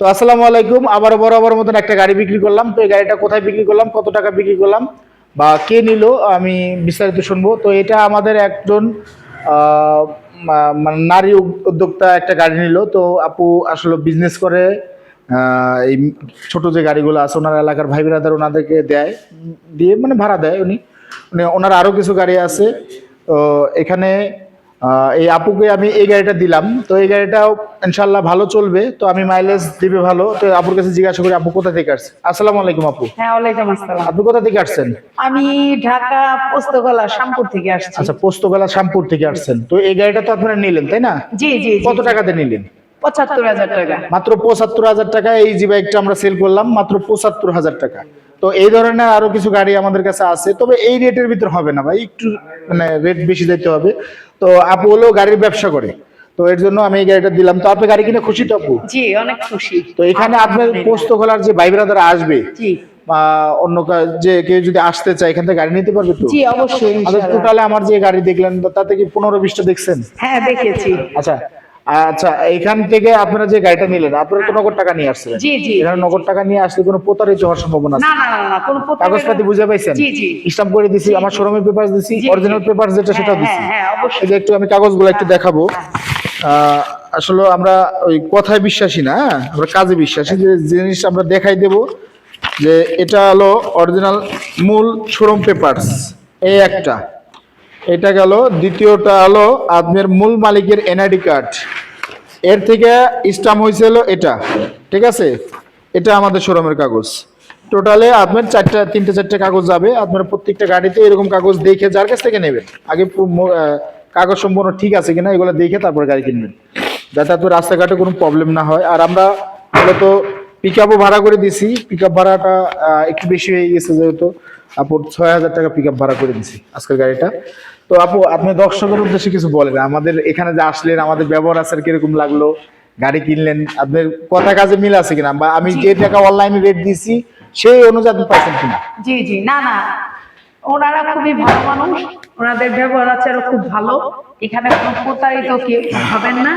তো আসসালামু আলাইকুম আবার বরাবর মতন একটা গাড়ি বিক্রি করলাম। তো এই গাড়িটা কোথায় বিক্রি করলাম, কত টাকা বিক্রি করলাম বা কে নিল, আমি বিস্তারিত শুনব। তো এটা আমাদের একজন মানে নারী উদ- উদ্যোক্তা একটা গাড়ি নিল। তো আপু আসলে বিজনেস করে এই ছোট যে গাড়িগুলো আছে, ওনার এলাকার ভাই বিরাদার ওনাদেরকে দেয়, দিয়ে মানে ভাড়া দেয় উনি। উনি ওনার আরও কিছু গাড়ি আছে। তো এখানে এই আপুকে আমি এই গাড়িটা দিলাম। তো এই গাড়িটাও ইনশাল্লাহ ভালো চলবে। তো আমি মাইলেজ দিবে ভালো। তো আপুর কাছে জিজ্ঞাসা করি আপু কোথা থেকে আসছে? আসসালামু আলাইকুম আপু। হ্যাঁ ওয়ালাইকুম আসসালাম। আপনি কোথা থেকে আসছেন? আমি ঢাকা পোস্তগোলা শ্যামপুর থেকে আসছি। আচ্ছা পোস্তবেলা শ্যামপুর থেকে আসছেন। তো এই গাড়িটা তো আপনারা নিলেন তাই না? জি জি জি। কত টাকাতে নিলেন? পঁচাত্তর হাজার টাকা। মাত্র পঁচাত্তর হাজার টাকা এই জি বাইকটা আমরা সেল করলাম মাত্র পঁচাত্তর হাজার টাকা। তো এই ধরনের আরও কিছু গাড়ি আমাদের কাছে আছে। তবে এই রেটের ভিতর হবে না ভাই একটু মানে রেট বেশি দিতে হবে। তো আপু হলো গাড়ির ব্যবসা করে। তো এর জন্য আমি এই গাড়িটা দিলাম। তো আপনি গাড়ি কিনে খুশি তো আপু? জি অনেক খুশি। তো এখানে আপনার পোস্ত খোলার যে ভাই ব্রাদার আসবে জি। বা অন্য যে কেউ যদি আসতে চায় এখান থেকে গাড়ি নিতে পারবে তো? জি অবশ্যই আচ্ছা টোটালে আমার যে গাড়ি দেখলেন তাতে কি পনেরো বিশটা দেখছেন? হ্যাঁ দেখেছি। আচ্ছা আচ্ছা এখান থেকে আপনারা যে গাড়িটা নিলেন আপনারা তো নগদ টাকা নিয়ে আসছিলেন। জি জি। এখানে নগদ টাকা নিয়ে আসলে কোনো প্রতারিত হওয়ার সম্ভাবনা না না না না কোনো প্রতারণা- কাগজপাতি বুঝে পাইছেন? জি করে দিছি আমার শোরুমের পেপার দিছি। অরিজিনাল পেপার যেটা সেটাও হ্যাঁ, দিছি। হ্যাঁ হ্যাঁ অবশ্যই। একটু আমি কাগজগুলো একটু দেখাবো। আসলে আমরা ওই কথায় বিশ্বাসী না হ্যাঁ? আমরা কাজে বিশ্বাসী যে জিনিস আমরা দেখাই দেব যে এটা হলো অরিজিনাল মূল শোরুম পেপারস এই একটা। এটা গেল দ্বিতীয়টা হলো আপনার মূল মালিকের এনআইডি কার্ড এর থেকে স্টাম্প হয়েছিল এটা, ঠিক আছে? এটা আমাদের শোরুমের কাগজ। টোটালে আপনার চারটা, তিনটে, চারটে কাগজ যাবে। আপনার প্রত্যেকটা গাড়িতে এরকম কাগজ দেখে যার কাছ থেকে নেবেন। আগে কাগজ সম্পূর্ণ ঠিক আছে কিনা এগুলো দেখে তারপরে গাড়ি কিনবেন। যাতে আপনার রাস্তাঘাটে কোনো প্রবলেম না হয়। আর আমরা মূলত পিক আপও ভাড়া করে দিছি। পিক আপ ভাড়াটা একটু বেশি হয়ে গেছে যেহেতু। আপু ছয় হাজার টাকা পিক আপ ভাড়া করে দিছি আজকের গাড়িটা। তো আপু আপনি দর্শকের উদ্দেশ্যে কিছু বলেন আমাদের এখানে যে আসলেন আমাদের ব্যবহার আচার কীরকম লাগল গাড়ি কিনলেন আপনার কথা কাজে মিল আছে কিনা? বা আমি যে টাকা অনলাইনে রেট দিয়েছি সেই অনুযায়ী আপনি পাইছেন কিনা? জি জি না না। ওনারা খুবই ভালো মানুষ ওনাদের ব্যবহার আচারও খুব ভালো। এখানে কোনো প্রতারিত কেউ হবেন না।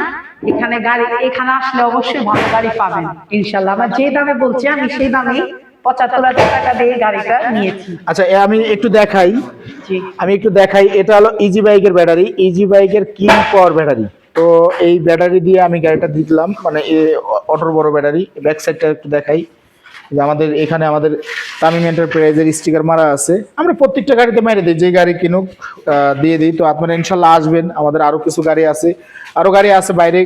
এখানে গাড়ি এখানে আসলে অবশ্যই ভালো গাড়ি পাবেন ইনশাল্লাহ। আমার যে দামে বলছি আমি সেই দামে পঁচাত্তর হাজার টাকা দিয়ে গাড়িটা নিয়েছি। আচ্ছা আমি একটু দেখাই। আমি একটু দেখাই এটা হলো ইজি বাইকের ব্যাটারি। ইজি বাইকের কিং পাওয়ার ব্যাটারি। তো এই ব্যাটারি দিয়ে আমি গাড়িটা দিলাম মানে অটোর বড় ব্যাটারি। ব্যাক সাইডটা একটু দেখাই। যে আমাদের এখানে আমাদের তামিম এন্টারপ্রাইজের স্টিকার মারা আছে। আমরা প্রত্যেকটা গাড়িতে মেরে দিই যে গাড়ি কিনুক দিয়ে দিই। তো আপনারা ইনশাল্লাহ আসবেন। আমাদের আরও কিছু গাড়ি আছে। আরও গাড়ি আছে বাইরে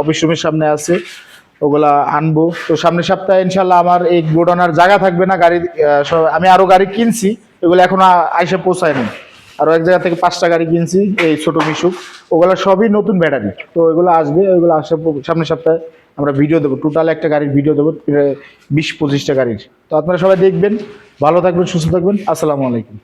অফিস রুমের সামনে আছে। ওগুলা আনব। তো সামনের সপ্তাহে ইনশাল্লাহ আমার এই গোডাউনার জায়গা থাকবে না, গাড়ি আমি আরও গাড়ি কিনছি, এগুলো এখন আইসে পৌঁছায়নি। আরও এক জায়গা থেকে পাঁচটা গাড়ি কিনছি, এই ছোট মিশুক। ওগুলো সবই নতুন ব্যাটারি। তো এগুলো আসবে ওইগুলো আসে সামনের সপ্তাহে আমরা ভিডিও দেবো। টোটাল একটা গাড়ির ভিডিও দেবো বিশ পঁচিশটা গাড়ির। তো আপনারা সবাই দেখবেন, ভালো থাকবেন, সুস্থ থাকবেন। আসসালামু আলাইকুম।